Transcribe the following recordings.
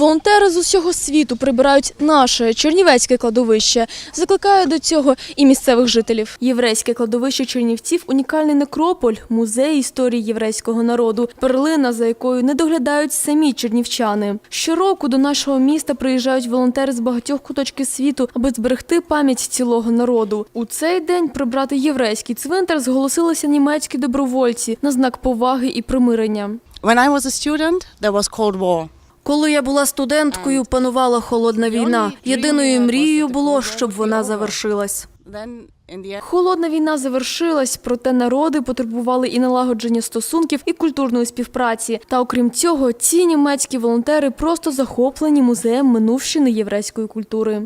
Волонтери з усього світу прибирають наше чернівецьке кладовище. Закликають до цього і місцевих жителів. Єврейське кладовище Чернівців унікальний некрополь, музей історії єврейського народу, перлина, за якою не доглядають самі чернівчани. Щороку до нашого міста приїжджають волонтери з багатьох куточків світу, аби зберегти пам'ять цілого народу. У цей день прибрати єврейський цвинтар зголосилися німецькі добровольці на знак поваги і примирення. When I was a student, there was Cold War. Коли я була студенткою, панувала холодна війна. Єдиною мрією було, щоб вона завершилась. Холодна війна завершилась, проте народи потребували і налагодження стосунків, і культурної співпраці. Та окрім цього, ці німецькі волонтери просто захоплені музеєм минувщини єврейської культури.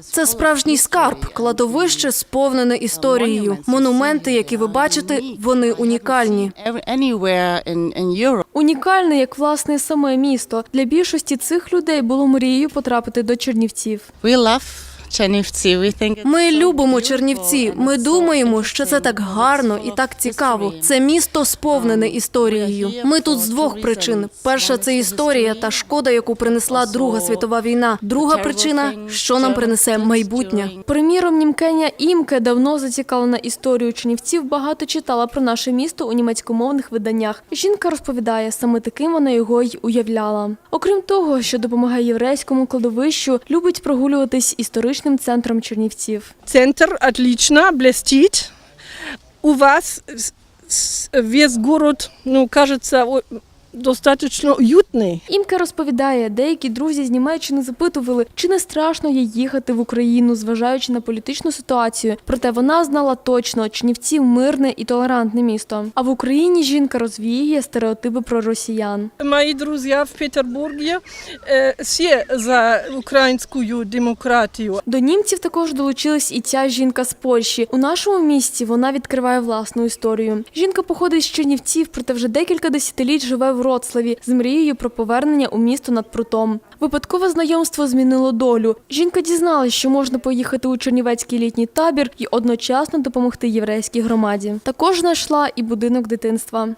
Це справжній скарб, кладовище сповнене історією. Монументи, які ви бачите, вони унікальні. Унікальне, як власне саме місто. Для більшості цих людей було мрією потрапити до Чернівців. We love Ми любимо Чернівці. Ми думаємо, що це так гарно і так цікаво. Це місто сповнене історією. Ми тут з двох причин: перша це історія та шкода, яку принесла Друга світова війна. Друга причина, що нам принесе майбутнє. Приміром, німкеня Імке давно зацікавлена історією Чернівців, багато читала про наше місто у німецькомовних виданнях. Жінка розповідає, саме таким вона його й уявляла. Окрім того, що допомагає єврейському кладовищу, любить прогулюватись історичним центром Чернівців. Центр отлично блестит. У вас весь город, ну, кажется, о- достаточно уютный. Імка розповідає, деякі друзі з Німеччини запитували, чи не страшно їй їхати в Україну, зважаючи на політичну ситуацію. Проте вона знала точно, Чернівці мирне і толерантне місто. А в Україні жінка розвіює стереотипи про росіян. Мои друзья в Петербурге э, все за украинскую демократию. До німців також долучилась і ця жінка з Польщі. У нашому місті вона відкриває власну історію. Жінка походить з Чернівців, проте вже декілька десятиліть живе в Вроцлаві з мрією про повернення у місто над прутом. Випадкове знайомство змінило долю. Жінка дізналась, що можна поїхати у Чернівецький літній табір і одночасно допомогти єврейській громаді. Також знайшла і будинок дитинства.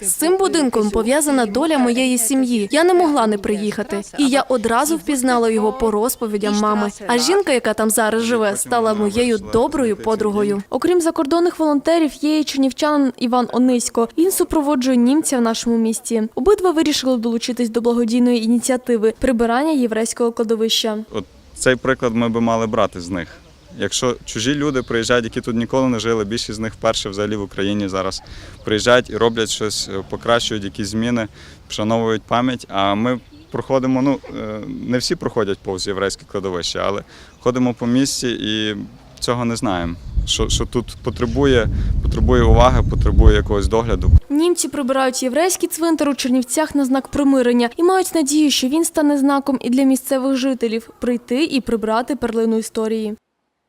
З цим будинком пов'язана доля моєї сім'ї. Я не могла не приїхати, і я одразу впізнала його по розповідям мами. А жінка, яка там зараз живе, стала моєю доброю подругою. Окрім закордонних волонтерів, є і чернівчанин Іван Онисько. Він супроводжує німця в нашому місті. Обидва вирішили долучитись до благодійної ініціативи прибирання єврейського кладовища. От цей приклад ми би мали брати з них. Якщо чужі люди приїжджають, які тут ніколи не жили, більшість з них вперше взагалі в Україні зараз приїжджають і роблять щось, е, покращують якісь зміни, вшановують пам'ять. А ми проходимо, ну е, не всі проходять повз єврейське кладовище, але ходимо по місті і цього не знаємо. Що, що тут потребує, потребує уваги, потребує якогось догляду. Німці прибирають єврейський цвинтар у Чернівцях на знак примирення і мають надію, що він стане знаком і для місцевих жителів прийти і прибрати перлину історії.